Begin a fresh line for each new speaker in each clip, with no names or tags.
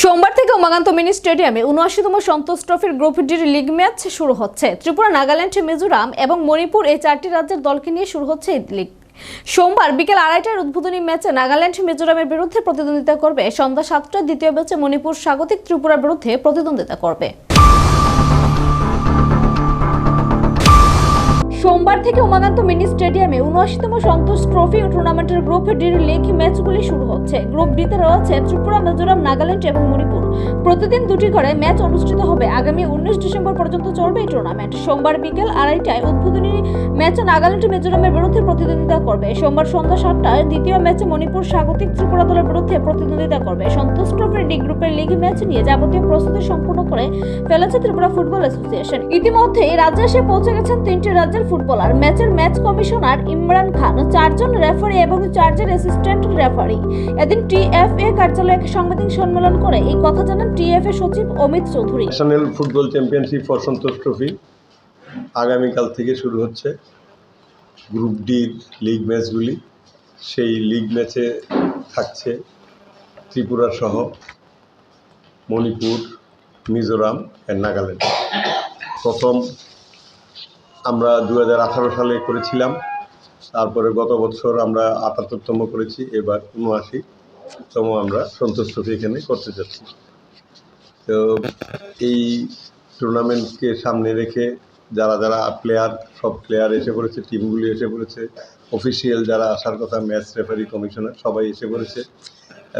সোমবার থেকে উমাকান্ত মিনি স্টেডিয়ামে উনআশিতম সন্তোষ ট্রফির গ্রুপ ডির লিগ ম্যাচ শুরু হচ্ছে। ত্রিপুরা, নাগাল্যান্ড, মিজোরাম এবং মণিপুর এই চারটি রাজ্যের দলকে নিয়ে শুরু হচ্ছে এই লিগ। সোমবার বিকেল আড়াইটার উদ্বোধনী ম্যাচে নাগাল্যান্ড, মিজোরামের বিরুদ্ধে প্রতিদ্বন্দ্বিতা করবে। সন্ধ্যা সাতটায় দ্বিতীয় ম্যাচে মণিপুর স্বাগতিক ত্রিপুরার বিরুদ্ধে প্রতিদ্বন্দ্বিতা করবে। সোমবার থেকে উমাকান্ত মিনি স্টেডিয়ামে উনআশিতম সন্তোষ ট্রফি টুর্নামেন্টের গ্রুপ ডির লিগ ম্যাচগুলি শুরু হচ্ছে। গ্রুপ ডিতে রয়েছে ত্রিপুরা, মিজোরাম, নাগাল্যান্ড এবং মণিপুর। প্রতিদিন দুটি করে ম্যাচ অনুষ্ঠিত হবে। আগামী উনিশ ডিসেম্বর পর্যন্ত চলবে এই টুর্নামেন্ট। সোমবার বিকেল আড়াইটায় উদ্বোধনী ম্যাচে নাগাল্যান্ড, মিজোরামের বিরুদ্ধে প্রতিদ্বন্দ্বিতা করবে। সোমবার সন্ধ্যা সাতটায় দ্বিতীয় ম্যাচে মণিপুর স্বাগতিক ত্রিপুরা দলের বিরুদ্ধে প্রতিদ্বন্দ্বিতা করবে। সন্তোষ ট্রফির ডি গ্রুপের লিগ ম্যাচ নিয়ে যাবতীয় প্রস্তুতি সম্পূর্ণ করে ফেলেছে ত্রিপুরা ফুটবল অ্যাসোসিয়েশন। ইতিমধ্যে রাজ্যে এসে পৌঁছে গেছেন তিনটি রাজ্যের ফুটবলার, ম্যাচের ম্যাচ কমিশনার ইমরান খান, চারজন রেফারি এবং চারজন অ্যাসিস্ট্যান্ট রেফারি। এদিন টিএফএ কার্যালয়ে সাংবাদিক সম্মেলন করে এই কথা জানান টিএফএ সচিব Amit Chowdhury.
National football championship for Santosh trophy আগামীকাল থেকে শুরু হচ্ছে গ্রুপ ডির লিগ ম্যাচগুলি সেই লিগ ম্যাচে থাকছে ত্রিপুরা সহ মণিপুর, মিজোরাম অ্যান্ড নাগাল্যান্ড। প্রথম আমরা দু হাজার আঠারো সালে করেছিলাম। তারপরে গত বছর আমরা আটাত্তরতম করেছি, এবার উনআশিতম আমরা সন্তুষ্ট হয়ে এখানে করতে যাচ্ছি। তো এই টুর্নামেন্টকে সামনে রেখে যারা যারা প্লেয়ার সব প্লেয়ার এসে পড়েছে টিমগুলি এসে পড়েছে। অফিসিয়াল যারা আসার কথা ম্যাচ রেফারি কমিশনার সবাই এসে পড়েছে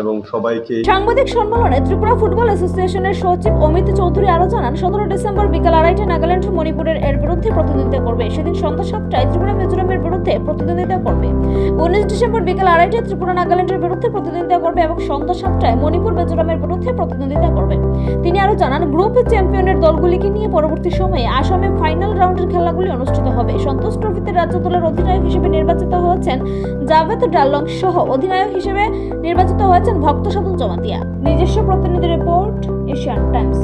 এবং সবাইকে
সাংবাদিক সম্মেলনে ত্রিপুরা ফুটবল অ্যাসোসিয়েশনের সচিব অমিত চৌধুরী আরও জানান, সতেরো ডিসেম্বর বিকাল আড়াইটা নাগাল্যান্ড, মণিপুরের এর বিরুদ্ধে প্রতিদ্বন্দ্বিতা করবে। সেদিন সন্ধ্যা সাতটায় ত্রিপুরা, মিজোরামের বিরুদ্ধে প্রতিদ্বন্দ্বিতা করবে। উনিশ ডিসেম্বর বিকাল আড়াইটায় ত্রিপুরা, নাগাল্যান্ডের বিরুদ্ধে প্রতিদ্বন্দ্বিতা করবে এবং সন্ধ্যা সাতটায় মণিপুর, মিজোরামের বিরুদ্ধে প্রতিদ্বন্দ্বিতা করবে। তিনি আরও জানান, গ্রুপ চ্যাম্পিয়নের দলগুলিকে নিয়ে পরবর্তী সময়ে আসামে ফাইনাল রাউন্ডের খেলাগুলি অনুষ্ঠিত হবে। সন্তোষ ট্রফিতে রাজ্য দলের অধিনায়ক হিসেবে নির্বাচিত হয়েছেন জাভেদ ডাল্লং সহ অধিনায়ক হিসেবে নির্বাচিত হয়েছেন ভক্ত সাধন জমাতিয়া। নিজস্ব প্রতিনিধি রিপোর্ট এশিয়ান টাইমস।